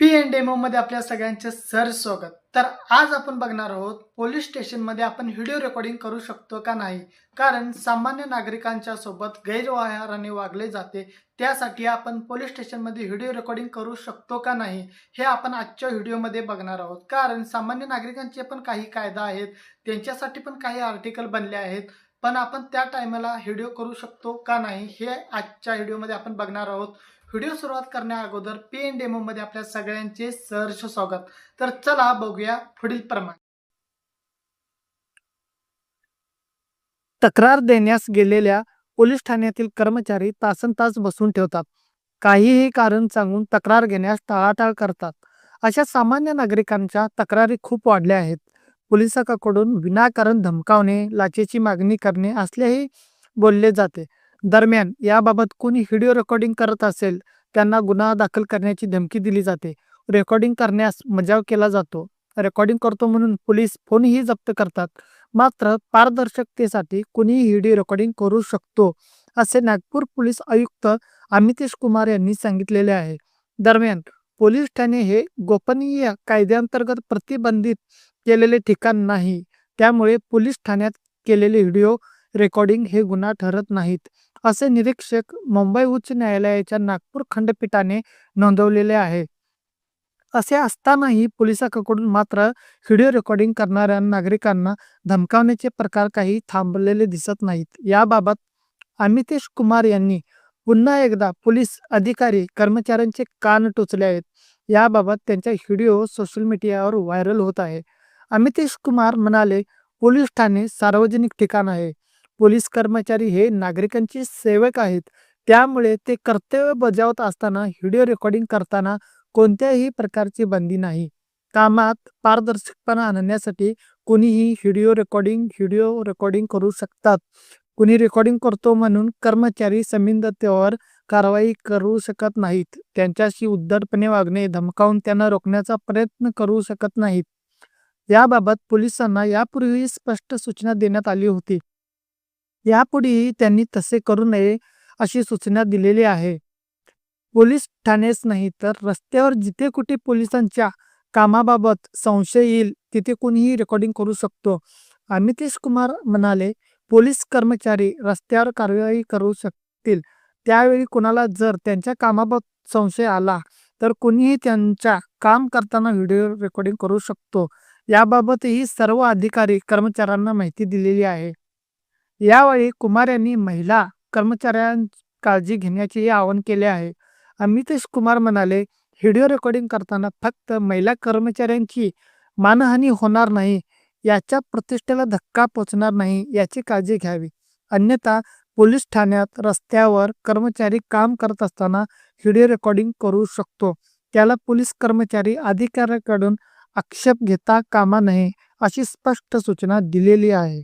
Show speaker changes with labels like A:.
A: P N डेमोमध्ये आपल्या सगळ्यांचे sir स्वागत. तर आज आपण बघणार आहोत पोलीस स्टेशनमध्ये आपण व्हिडिओ रेकॉर्डिंग करू शकतो का नाही? कारण सामान्य नागरिकांच्या सोबत गैरव्यवहाराने वागले जाते. त्यासाठी आपण पोलीस स्टेशनमध्ये व्हिडिओ रेकॉर्डिंग करू शकतो का नाही हे आपण आजच्या व्हिडिओमध्ये बघणार आहोत. कारण सामान्य नागरिकांचे पण काही कायदा आहेत त्यांच्यासाठी पण काही आर्टिकल बनले आहेत. पण आपण त्या टायमाला व्हिडिओ करू शकतो का नाही हे आजच्या व्हिडिओमध्ये आपण बघणार आहोत. व्हिडिओ सुरुवात करण्या अगोदर पी एन डेमोमध्ये आपल्या सगळ्यांचे सहर्ष स्वागत. तर चला बघूया पुढील प्रमाण.
B: तक्रार देण्यास गेलेल्या पोलीस ठाण्यातील कर्मचारी तासन तास बसून ठेवतात. काहीही कारण सांगून तक्रार घेण्यास टाळाटाळ करतात. अशा सामान्य नागरिकांच्या तक्रारी खूप वाढल्या आहेत. पोलिसाकडून विनाकारण धमकावणे लाचेची मागणी करणे असलेही बोलले जाते. दरम्यान याबाबत कोणी व्हिडिओ रेकॉर्डिंग करत असेल त्यांना गुन्हा दाखल करण्याची धमकी दिली जाते. रेकॉर्डिंग करण्यास मजाव केला जातो. रेकॉर्डिंग करतो म्हणून पोलीस फोनही जप्त करतात. मात्र पारदर्शकतेसाठी कुणीही व्हिडिओ रेकॉर्डिंग करू शकतो असे नागपूर पोलीस आयुक्त अमितेश कुमार यांनी सांगितलेले आहे. दरम्यान पोलीस ठाणे हे गोपनीय कायद्यांतर्गत प्रतिबंधित केलेले ठिकाण नाही. त्यामुळे पोलीस ठाण्यात केलेले व्हिडिओ रेकॉर्डिंग हे गुन्हा ठरत नाहीत. असे निरीक्षक मुंबई उच्च न्यायालयाच्या नागपूर खंडपीठाने नोंदवलेले आहे. असे असतानाही पोलिसांकडून मात्र व्हिडिओ रेकॉर्डिंग करणाऱ्या नागरिकांना धमकावण्याचे प्रकार काही थांबलेले दिसत नाहीत. याबाबत अमितेश कुमार यांनी पुन्हा एकदा पोलीस अधिकारी कर्मचाऱ्यांचे कान टोचले आहेत. याबाबत त्यांचा व्हिडिओ सोशल मीडियावर व्हायरल होत आहे. अमितेश कुमार म्हणाले पोलीस ठाणे सार्वजनिक ठिकाण आहे. पोलीस कर्मचारी हे नागरिकांचे सेवक आहेत. त्यामुळे ते कर्तव्य बजावत असताना व्हिडिओ रेकॉर्डिंग करताना कोणत्याही प्रकारची बंदी नाही. कामात पारदर्शकपणा आणण्यासाठी कोणीही व्हिडिओ रेकॉर्डिंग व्हिडिओ रेकॉर्डिंग करू शकतात. कुणी रेकॉर्डिंग करतो म्हणून कर्मचारी संबंधितेवर कारवाई करू शकत नाहीत. त्यांच्याशी उद्धटपणे वागणे धमकावून त्यांना रोखण्याचा प्रयत्न करू शकत नाहीत. याबाबत पोलिसांना यापूर्वी स्पष्ट सूचना देण्यात आली होती. यापुढेही त्यांनी तसे करू नये अशी सूचना दिलेली आहे. पोलीस ठाणेच नाही तर रस्त्यावर जिथे कुठे पोलिसांच्या कामाबाबत संशय येईल तिथे कोणीही रेकॉर्डिंग करू शकतो. अमितेश कुमार म्हणाले पोलीस कर्मचारी रस्त्यावर कारवाई करू शकतील. त्यावेळी कोणाला जर त्यांच्या कामाबाबत संशय आला तर कोणीही त्यांच्या काम करताना व्हिडिओ रेकॉर्डिंग करू शकतो. याबाबतही सर्व अधिकारी कर्मचाऱ्यांना माहिती दिलेली आहे. यावेळी कुमार यांनी महिला कर्मचाऱ्यां काळजी घेण्याचेही आवाहन केले आहे. अमितेश कुमार म्हणाले व्हिडिओ रेकॉर्डिंग करताना फक्त महिला कर्मचाऱ्यांची मानहानी होणार नाही याच्या प्रतिष्ठेला धक्का पोचणार नाही याची काळजी घ्यावी. अन्यथा पोलीस ठाण्यात रस्त्यावर कर्मचारी काम करत असताना व्हिडिओ रेकॉर्डिंग करू शकतो. त्याला पोलीस कर्मचारी अधिकाऱ्याकडून आक्षेप घेता कामा नये अशी स्पष्ट सूचना दिलेली आहे.